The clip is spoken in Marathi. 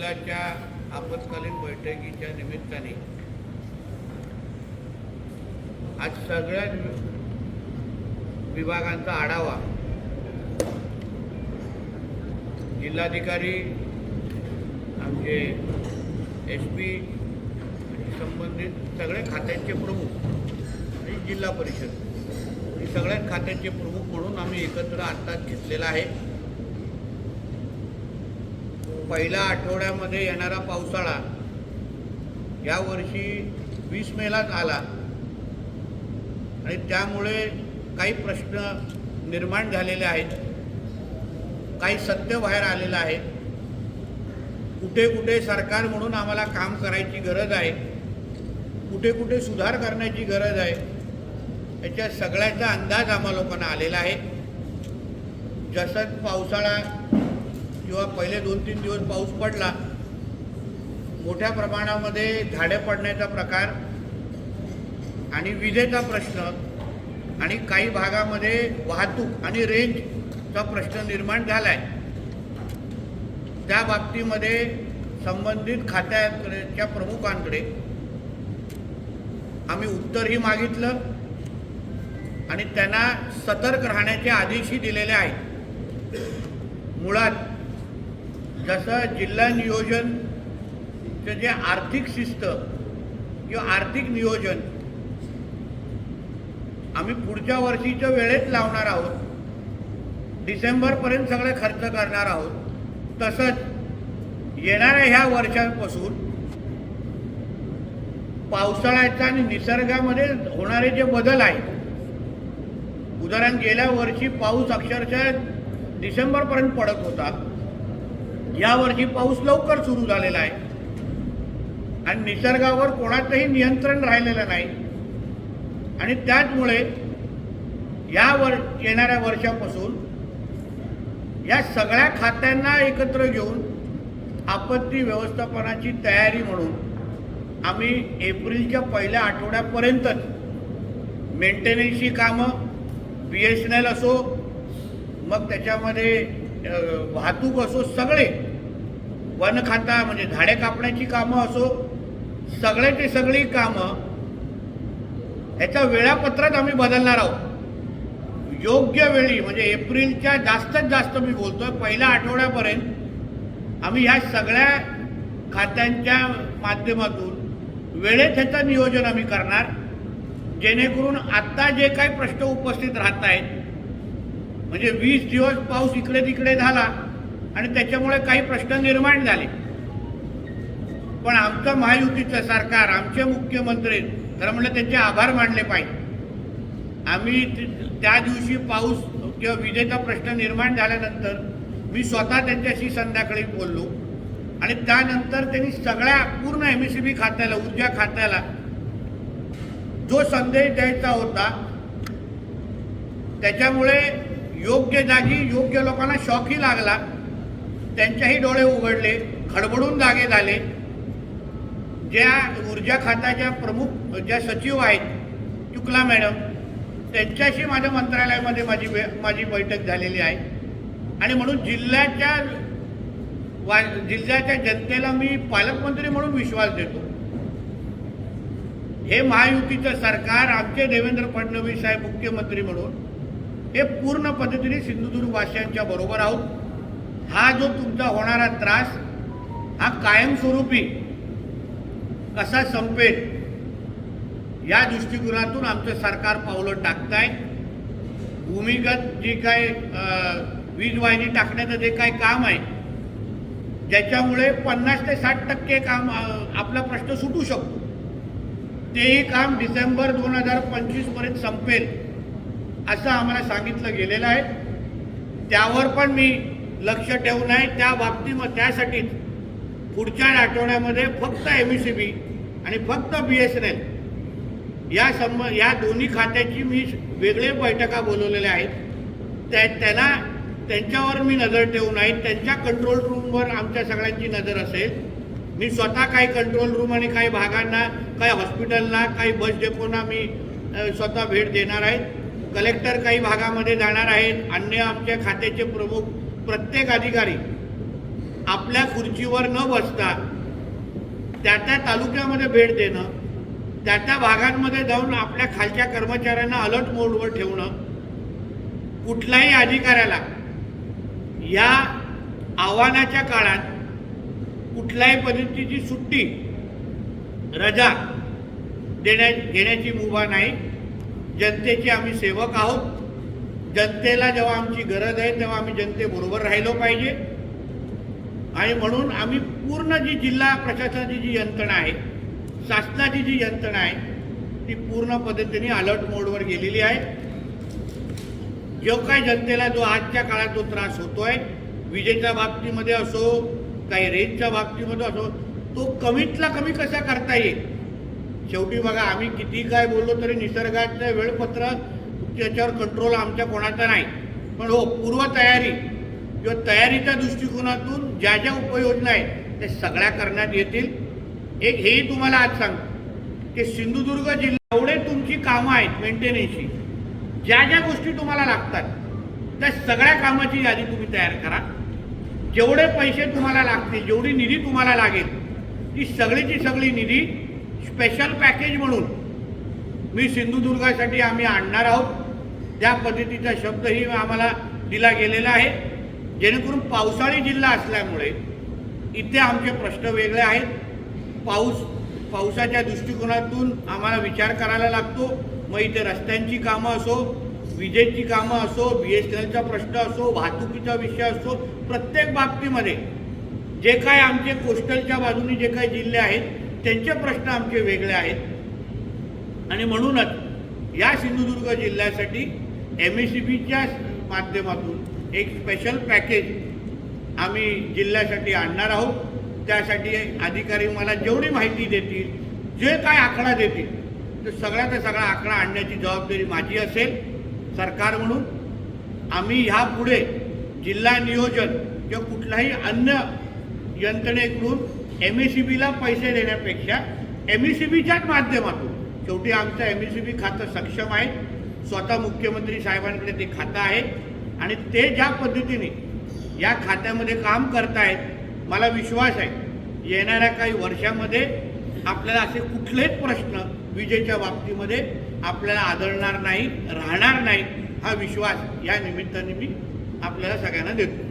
जिल्ह्याच्या आपत्कालीन बैठकीच्या निमित्ताने आज सगळ्या विभागांचा आढावा जिल्हाधिकारी आमचे एस पी संबंधित सगळ्या खात्यांचे प्रमुख आणि जिल्हा परिषद. हे सगळ्याच खात्यांचे प्रमुख म्हणून आम्ही एकत्र आत्ताच घेतलेला आहे. पहिल्या आठवड्यामध्ये येणारा पावसाळा यावर्षी वीस मेलाच आला. आणि त्यामुळे काही प्रश्न निर्माण झालेले आहेत. काही सत्य बाहेर आलेलं आहे. कुठे कुठे सरकार म्हणून आम्हाला काम करायची गरज आहे. कुठे कुठे सुधार करण्याची गरज आहे. याच्या सगळ्याचा अंदाज आम्हा लोकांना आलेला आहे. जसं पावसाळा किंवा पहिले दोन तीन दिवस पाऊस पडला मोठ्या प्रमाणामध्ये झाडे पडण्याचा प्रकार आणि विजेचा प्रश्न आणि काही भागामध्ये वाहतूक आणि रेंजचा प्रश्न निर्माण झाला आहे त्या बाबतीमध्ये संबंधित खात्याच्या प्रमुखांकडे आम्ही उत्तरही मागितलं आणि त्यांना सतर्क राहण्याचे आदेशही दिलेले आहेत. मुळात जसं जिल्हा नियोजनचं जे आर्थिक शिस्त किंवा आर्थिक नियोजन आम्ही पुढच्या वर्षीच्या वेळेत लावणार आहोत. डिसेंबरपर्यंत सगळे खर्च करणार आहोत. तसंच येणाऱ्या ह्या वर्षांपासून पावसाळ्याचा आणि निसर्गामध्ये होणारे जे बदल आहेत उदाहरण गेल्या वर्षी पाऊस अक्षरशः डिसेंबरपर्यंत पडत होता. यावर्षी पाऊस लवकर सुरू झालेला आहे. आणि निसर्गावर कोणाचंही नियंत्रण राहिलेलं नाही. आणि त्याचमुळे या वर येणाऱ्या वर्षापासून या सगळ्या खात्यांना एकत्र घेऊन आपत्ती व्यवस्थापनाची तयारी म्हणून आम्ही एप्रिलच्या पहिल्या आठवड्यापर्यंतच मेंटेनन्सची कामं बी एस एन एल असो मग त्याच्यामध्ये वाहतूक असो सगळे. वन खाता म्हणजे झाडे कापण्याची कामं असो सगळ्याची सगळी कामं ह्याचा वेळापत्रक आम्ही बदलणार आहोत. योग्य वेळी म्हणजे एप्रिलच्या जास्तीत जास्त मी बोलतोय पहिल्या आठवड्यापर्यंत आम्ही ह्या सगळ्या खात्यांच्या माध्यमातून वेळेत ह्याचं नियोजन आम्ही करणार जेणेकरून आत्ता जे काही प्रश्न उपस्थित राहत आहेत म्हणजे वीस दिवस पाऊस इकडे तिकडे झाला आणि त्याच्यामुळे काही प्रश्न निर्माण झाले. पण आमचं महायुतीचं सरकार आमचे मुख्यमंत्री खरं म्हणलं त्यांचे आभार मानले पाहिजे. आम्ही त्या दिवशी पाऊस किंवा विजेचा प्रश्न निर्माण झाल्यानंतर मी स्वतः त्यांच्याशी संध्याकाळी बोललो. आणि त्यानंतर त्यांनी सगळ्या पूर्ण एम एस सी बी खात्याला ऊर्जा खात्याला जो संदेश द्यायचा होता त्याच्यामुळे योग्य जागी योग्य लोकांना शॉकही लागला. त्यांच्याही डोळे उघडले खडबडून जागे झाले. ज्या ऊर्जा खात्याच्या प्रमुख ज्या सचिव आहेत शुक्ला मॅडम त्यांच्याशी माझ्या मंत्रालयामध्ये माझी माझी बैठक झालेली आहे. आणि म्हणून जिल्ह्याच्या वा जिल्ह्याच्या जनतेला मी पालकमंत्री म्हणून विश्वास देतो. हे महायुतीचं सरकार आमचे देवेंद्र फडणवीस साहेब मुख्यमंत्री म्हणून हे पूर्ण पद्धतीने सिंधुदुर्गवासियांच्या बरोबर आहोत. हा जो तुमचा होणारा त्रास हा कायमस्वरूपी कसा संपेल या दृष्टिकोनातून आमचं सरकार पावलं टाकत आहे भूमिगत जी काय वीज वाहिनी टाकण्याचं जे काय काम आहे ज्याच्यामुळे पन्नास ते साठ टक्के काम आपला प्रश्न सुटू शकतो. तेही काम डिसेंबर दोन हजार पंचवीसपर्यंत संपेल. असं आम्हाला सांगितलं गेलेलं आहे. त्यावर पण मी लक्ष ठेवून आहे. त्या बाबतीमध्ये त्यासाठीच पुढच्या आठवड्यामध्ये फक्त एम सी बी आणि फक्त बी एस एन एल या संब या दोन्ही खात्याची मी वेगळे बैठका बोलवलेल्या आहेत. त्या त्यांना त्यांच्यावर मी नजर ठेवून आहे. त्यांच्या कंट्रोल रूमवर आमच्या सगळ्यांची नजर असेल. मी स्वतः काही कंट्रोल रूम आणि काही भागांना काही हॉस्पिटलला काही बस डेपोना मी स्वतः भेट देणार आहेत कलेक्टर काही भागामध्ये जाणार आहेत. अन्य आमच्या खात्याचे प्रमुख प्रत्येक अधिकारी आपल्या खुर्चीवर न बसता त्या त्या तालुक्यामध्ये भेट देणं त्या त्या भागांमध्ये जाऊन आपल्या खालच्या कर्मचाऱ्यांना अलर्ट मोडवर ठेवणं कुठल्याही अधिकाऱ्याला या आव्हानाच्या काळात कुठल्याही पद्धतीची सुट्टी रजा देण्या घेण्याची मुभा नाही. जनतेचे आम्ही सेवक आहोत. जनतेला जेव्हा आमची गरज आहे तेव्हा आम्ही जनतेबरोबर राहिलो पाहिजे. आणि म्हणून आम्ही पूर्ण जी जिल्हा प्रशासनाची जी यंत्रणा आहे शासनाची जी यंत्रणा आहे ती पूर्ण पद्धतीने अलर्ट मोडवर गेलेली आहे. जो काही जनतेला जो आजच्या काळात जो त्रास होतोय विजेच्या बाबतीमध्ये असो काही रेंजच्या बाबतीमध्ये असो तो कमीतला कमी कसा करता येईल? शेवटी बघा आम्ही किती काय बोललो तरी निसर्गाचं वेळपत्रक त्याच्यावर कंट्रोल आमच्या कोणाचा नाही. पण हो पूर्वतयारी किंवा तयारीच्या दृष्टिकोनातून ज्या ज्या उपाययोजना आहेत त्या सगळ्या करण्यात येतील. एक हेही तुम्हाला आज सांगतो की सिंधुदुर्ग जिल्हा एवढे तुमची कामं आहेत मेंटेनन्सची ज्या ज्या गोष्टी तुम्हाला लागतात त्या सगळ्या कामाची यादी तुम्ही तयार करा. जेवढे पैसे तुम्हाला लागतील जेवढी निधी तुम्हाला लागेल ती सगळीची सगळी निधी स्पेशल पॅकेज म्हणून मी सिंधुदुर्गासाठी आम्ही आणणार आहोत. त्या पद्धतीचा शब्दही आम्हाला दिला गेलेला आहे. जेणेकरून पावसाळी जिल्हा असल्यामुळे इथे आमचे प्रश्न वेगळे आहेत. पाऊस पावसाच्या दृष्टिकोनातून आम्हाला विचार करायला लागतो. मग इथे रस्त्यांची कामं असो विजेची कामं असो बी एस एन एलचा प्रश्न असो वाहतुकीचा विषय असो प्रत्येक बाबतीमध्ये जे काय आमचे कोस्टलच्या बाजूने जे काही जिल्हे आहेत त्यांचे प्रश्न आमचे वेगळे आहेत. आणि म्हणूनच या सिंधुदुर्ग जिल्ह्यासाठी एम एस सी बीच्या माध्यमातून एक स्पेशल पॅकेज आम्ही जिल्ह्यासाठी आणणार आहोत. त्यासाठी अधिकारी मला जेवढी माहिती देतील जे काय आकडा देतील तर सगळ्याचा सगळा आकडा आणण्याची जबाबदारी माझी असेल सरकार म्हणून. आम्ही ह्यापुढे जिल्हा नियोजन किंवा कुठलाही अन्य यंत्रणेकडून एम एस सी बीला पैसे देण्यापेक्षा एम एस सी बीच्याच माध्यमातून. शेवटी आमचं एम एस सी बी खातं सक्षम आहे. स्वतः मुख्यमंत्री साहेबांकडे ते खातं आहे. आणि ते ज्या पद्धतीने या खात्यामध्ये काम करतायत मला विश्वास आहे येणाऱ्या काही वर्षामध्ये आपल्याला असे कुठलेच प्रश्न विजेच्या बाबतीमध्ये आपल्याला आदळणार नाही राहणार नाही हा विश्वास या निमित्ताने मी आपल्याला सगळ्यांना देतो.